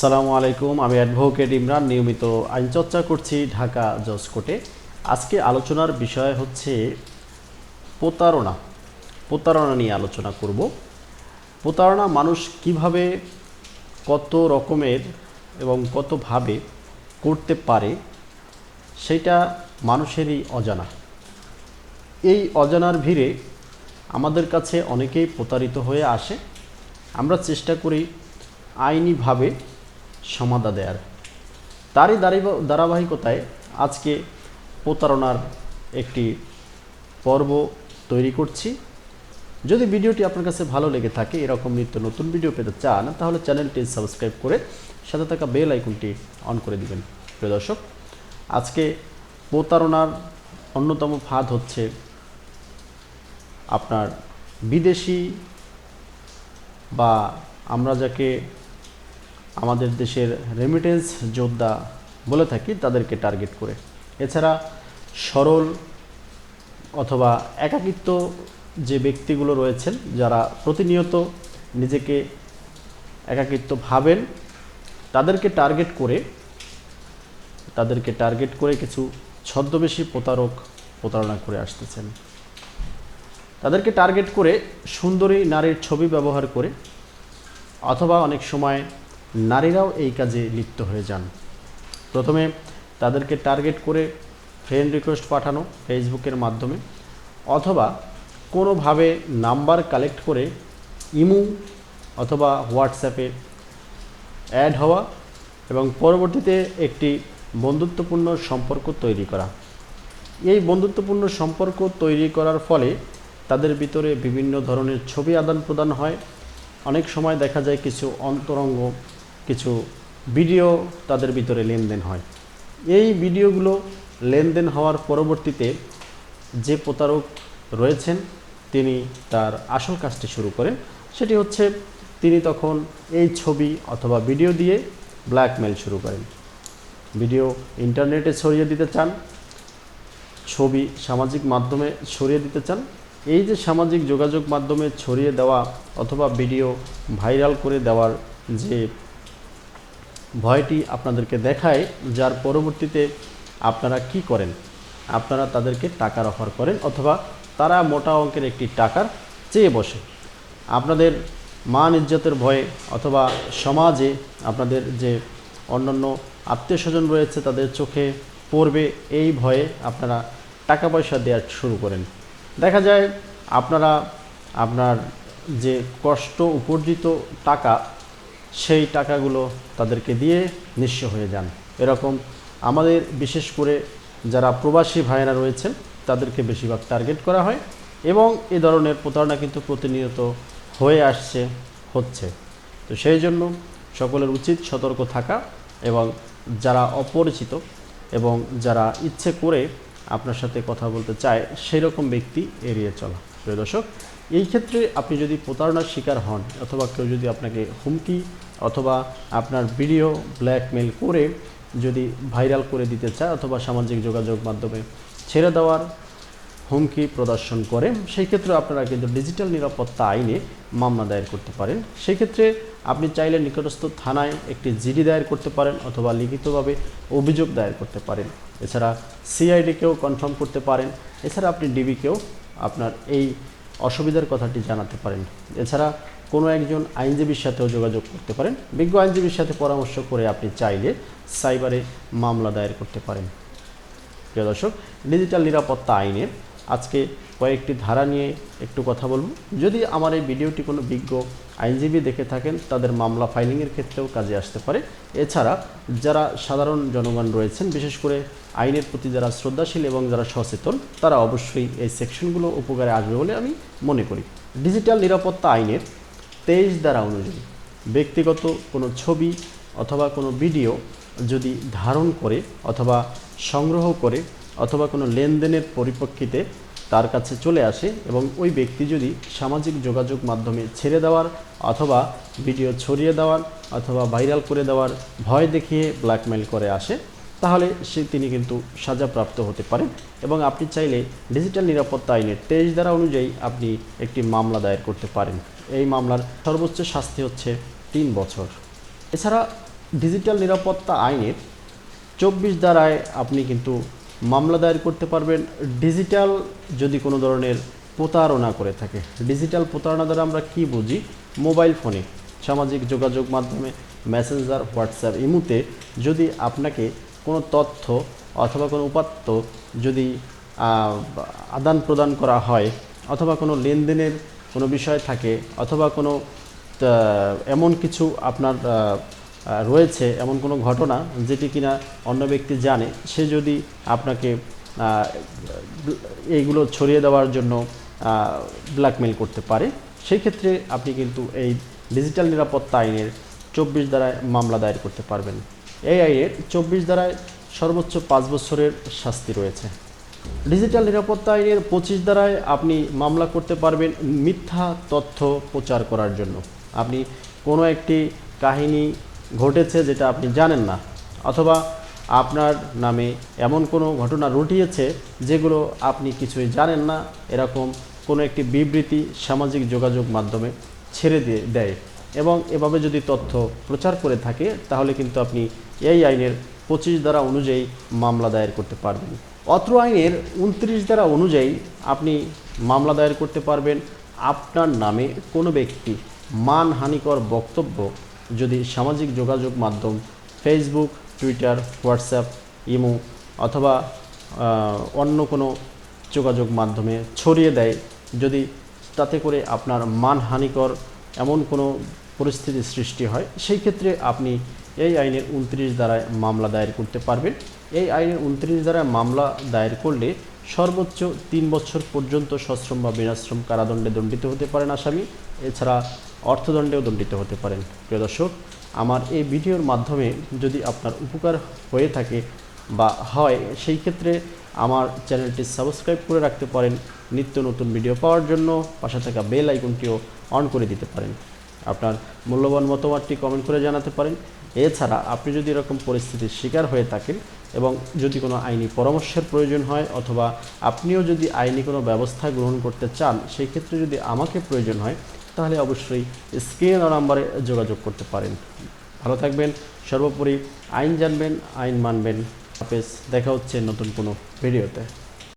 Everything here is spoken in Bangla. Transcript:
সালামু আলাইকুম, আমি অ্যাডভোকেট ইমরান। নিয়মিত আইন চর্চা করছি ঢাকা জজ কোর্টে। আজকে আলোচনার বিষয় হচ্ছে প্রতারণা। প্রতারণা নিয়ে আলোচনা করব। প্রতারণা মানুষ কীভাবে, কত রকমের এবং কতভাবে করতে পারে, সেটা মানুষেরই অজানা। এই অজানার ভিড়ে আমাদের কাছে অনেকেই প্রতারিত হয়ে আসে। আমরা চেষ্টা করি আইনিভাবে সমাধা দেয়ার। তারই ধারাবাহিকতায় আজকে প্রতারণার একটি পর্ব তৈরি করছি। যদি ভিডিওটি আপনার কাছে ভালো লেগে থাকে, এরকম নিত্য নতুন ভিডিও পেতে চান, তাহলে চ্যানেলটি সাবস্ক্রাইব করে সাথে থাকা বেল আইকনটি অন করে দিবেন। প্রিয় দর্শক, আজকে প্রতারণার অন্যতম ফাঁদ হচ্ছে আপনার বিদেশি বা আমরা যাকে আমাদের দেশের রেমিটেন্স যোদ্ধা বলে থাকি, তাদেরকে টার্গেট করে। এছাড়া সরল অথবা একাকিত্ব যে ব্যক্তিগুলো রয়েছেন, যারা প্রতিনিয়ত নিজেকে একাকিত্ব ভাবেন, তাদেরকে টার্গেট করে, তাদেরকে টার্গেট করে কিছু ছদ্মবেশী প্রতারক প্রতারণা করে আসতেছেন। তাদেরকে টার্গেট করে সুন্দরী নারীর ছবি ব্যবহার করে, অথবা অনেক সময় নারীরাও এই কাজে লিপ্ত হয়ে যান। প্রথমে তাদেরকে টার্গেট করে ফ্রেন্ড রিকোয়েস্ট পাঠানো ফেসবুকের মাধ্যমে, অথবা কোনোভাবে নাম্বার কালেক্ট করে ইমু অথবা হোয়াটসঅ্যাপে অ্যাড হওয়া এবং পরবর্তীতে একটি বন্ধুত্বপূর্ণ সম্পর্ক তৈরি করা। এই বন্ধুত্বপূর্ণ সম্পর্ক তৈরি করার ফলে তাদের ভিতরে বিভিন্ন ধরনের ছবি আদান প্রদান হয়। অনেক সময় দেখা যায় কিছু অন্তরঙ্গ কিছু ভিডিও তাদের ভিতরে লেনদেন হয়। এই ভিডিওগুলো লেনদেন হওয়ার পরবর্তীতে যে প্রতারক রয়েছেন, তিনি তার আসল কাজটি শুরু করেন। সেটি হচ্ছে তিনি তখন এই ছবি অথবা ভিডিও দিয়ে ব্ল্যাকমেল শুরু করেন। ভিডিও ইন্টারনেটে ছড়িয়ে দিতে চান, ছবি সামাজিক মাধ্যমে ছড়িয়ে দিতে চান। এই যে সামাজিক যোগাযোগ মাধ্যমে ছড়িয়ে দেওয়া অথবা ভিডিও ভাইরাল করে দেওয়ার যে ভয়টি আপনাদেরকে দেখায়, যার পরবর্তীতে আপনারা কি করেন? আপনারা তাদেরকে টাকার অফার করেন অথবা তারা মোটা অঙ্কের একটি টাকার চেয়ে বসে। আপনাদের মান ইজ্জতের ভয়ে অথবা সমাজে আপনাদের যে অন্যান্য আত্মীয় স্বজন রয়েছে, তাদের চোখে পড়বে এই ভয়ে আপনারা টাকা পয়সা দেওয়া শুরু করেন। দেখা যায় আপনারা আপনার যে কষ্ট, উপার্জিত টাকা সেই টাকাগুলো তাদেরকে দিয়ে নিঃস্ব হয়ে যান। এরকম আমাদের বিশেষ করে যারা প্রবাসী ভাইয়েরা রয়েছেন, তাদেরকে বেশিরভাগ টার্গেট করা হয় এবং এ ধরনের প্রতারণা কিন্তু প্রতিনিয়ত হয়ে আসছে, হচ্ছে। তো সেই জন্য সকলের উচিত সতর্ক থাকা এবং যারা অপরিচিত এবং যারা ইচ্ছে করে আপনার সাথে কথা বলতে চায়, সেই রকম ব্যক্তি এড়িয়ে চলা। প্রিয় দর্শক এই ক্ষেত্রে আপনি যদি প্রতারণার শিকার হন, অথবা কেউ যদি আপনাকে হুমকি অথবা আপনার ভিডিও ব্ল্যাকমেল করে যদি ভাইরাল করে দিতে চায় অথবা সামাজিক যোগাযোগ মাধ্যমে ছেড়ে দেওয়ার হুমকি প্রদর্শন করে, সেই ক্ষেত্রে আপনারা কিন্তু ডিজিটাল নিরাপত্তা আইনে মামলা দায়ের করতে পারেন। সেই ক্ষেত্রে আপনি চাইলে নিকটস্থ থানায় একটি জিডি দায়ের করতে পারেন অথবা লিখিতভাবে অভিযোগ দায়ের করতে পারেন। এছাড়া সিআইডিকেও কনফার্ম করতে পারেন। এছাড়া আপনি ডিবিকেও আপনার এই অসুবিধার কথাটি জানাতে পারেন। এছাড়া কোনো একজন আইনজীবীর সাথেও যোগাযোগ করতে পারেন। বিজ্ঞ আইনজীবীর সাথে পরামর্শ করে আপনি চাইলে সাইবারে মামলা দায়ের করতে পারেন। প্রিয় দর্শক, ডিজিটাল নিরাপত্তা আইনের আজকে কয়েকটি ধারা নিয়ে একটু কথা বলব। যদি আমার এই ভিডিওটি কোনো বিজ্ঞ আইনজীবী দেখে থাকেন, তাদের মামলা ফাইলিংয়ের ক্ষেত্রেও কাজে আসতে পারে। এছাড়া যারা সাধারণ জনগণ রয়েছেন, বিশেষ করে আইনের প্রতি যারা শ্রদ্ধাশীল এবং যারা সচেতন, তারা অবশ্যই এই সেকশনগুলো উপকারে আসবে বলে আমি মনে করি। ডিজিটাল নিরাপত্তা আইনের তেইশ দ্বারা অনুযায়ী ব্যক্তিগত কোনো ছবি অথবা কোনো ভিডিও যদি ধারণ করে অথবা সংগ্রহ করে অথবা কোনো লেনদেনের পরিপ্রেক্ষিতে তার কাছে চলে আসে এবং ওই ব্যক্তি যদি সামাজিক যোগাযোগ মাধ্যমে ছেড়ে দেওয়ার অথবা ভিডিও ছড়িয়ে দেওয়ার অথবা ভাইরাল করে দেওয়ার ভয় দেখিয়ে ব্ল্যাকমেল করে আসে, তাহলে সে তিনি কিন্তু সাজাপ্রাপ্ত হতে পারেন এবং আপনি চাইলে ডিজিটাল নিরাপত্তা আইনের তেইশ ধারা অনুযায়ী আপনি একটি মামলা দায়ের করতে পারেন। এই মামলার সর্বোচ্চ শাস্তি হচ্ছে তিন বছর। এছাড়া ডিজিটাল নিরাপত্তা আইনের চব্বিশ দ্বারায় আপনি কিন্তু মামলা দায়ের করতে পারবেন ডিজিটাল যদি কোনো ধরনের প্রতারণা করে থাকে। ডিজিটাল প্রতারণা দ্বারা আমরা কি বুঝি? মোবাইল ফোনে সামাজিক যোগাযোগ মাধ্যমে, মেসেঞ্জার, হোয়াটসঅ্যাপ, ইমুতে যদি আপনাকে কোনো তথ্য অথবা কোনো উপাত্ত যদি আদান প্রদান করা হয় অথবা কোনো লেনদেনের কোনো বিষয় থাকে অথবা কোনো এমন কিছু আপনার রয়েছে এমন কোনো ঘটনা যেটি কিনা অন্য ব্যক্তি জানে, সে যদি আপনাকে এইগুলো ছড়িয়ে দেওয়ার জন্য ব্ল্যাকমেল করতে পারে সেই ক্ষেত্রে আপনি কিন্তু এই ডিজিটাল নিরাপত্তা আইনের চব্বিশ দ্বারায় মামলা দায়ের করতে পারবেন। এই আইনের চব্বিশ দ্বারায় সর্বোচ্চ পাঁচ বছরের শাস্তি রয়েছে। ডিজিটাল নিরাপত্তা আইনের পঁচিশ দ্বারায় আপনি মামলা করতে পারবেন মিথ্যা তথ্য প্রচার করার জন্য। আপনি কোনো একটি কাহিনী ঘটেছে যেটা আপনি জানেন না, অথবা আপনার নামে এমন কোনো ঘটনা রটিয়েছে যেগুলো আপনি কিছুই জানেন না, এরকম কোনো একটি বিবৃতি সামাজিক যোগাযোগ মাধ্যমে ছেড়ে দিয়ে দেয়। এবং এভাবে যদি তথ্য প্রচার করে থাকে, তাহলে কিন্তু আপনি এই আইনের পঁচিশ দ্বারা অনুযায়ী মামলা দায়ের করতে পারবেন। অত্র আইনের উনত্রিশ দ্বারা অনুযায়ী আপনি মামলা দায়ের করতে পারবেন। আপনার নামে কোনো ব্যক্তি মানহানিকর বক্তব্য যদি সামাজিক যোগাযোগ মাধ্যম ফেসবুক টুইটার হোয়াটসঅ্যাপ ইমো অথবা অন্য কোনো যোগাযোগ মাধ্যমে ছড়িয়ে দেয়, যদি তাতে করে আপনার মানহানিকর এমন কোনো পরিস্থিতি সৃষ্টি হয়, সেই ক্ষেত্রে আপনি এই আইনের উনত্রিশ দ্বারায় মামলা দায়ের করতে পারবেন। এই আইনের উনত্রিশ দ্বারায় মামলা দায়ের করলে সর্বোচ্চ তিন বছর পর্যন্ত সশ্রম বা বিনাশ্রম কারাদণ্ডে দণ্ডিত হতে পারেন আসামি। এছাড়া অর্থদণ্ডেও দণ্ডিত হতে পারেন। প্রিয় দর্শক, আমার এই ভিডিওর মাধ্যমে যদি আপনার উপকার হয়ে থাকে বা হয়, সেই ক্ষেত্রে আমার চ্যানেলটি সাবস্ক্রাইব করে রাখতে পারেন। নিত্য নতুন ভিডিও পাওয়ার জন্য পাশে থাকা বেল আইকনটিও অন করে দিতে পারেন। আপনার মূল্যবান মতামতটি কমেন্ট করে জানাতে পারেন। এছাড়া আপনি যদি এরকম পরিস্থিতির শিকার হয়ে থাকেন এবং যদি কোনো আইনি পরামর্শের প্রয়োজন হয় অথবা আপনিও যদি আইনি কোনো ব্যবস্থা গ্রহণ করতে চান, সেই ক্ষেত্রে যদি আমাকে প্রয়োজন হয়, তাহলে অবশ্যই স্ক্রিন নাম্বারে যোগাযোগ করতে পারেন। ভালো থাকবেন, সর্বোপরি আইন জানবেন, আইন মানবেন। হাফেজ, দেখা হচ্ছে নতুন কোনো ভিডিওতে।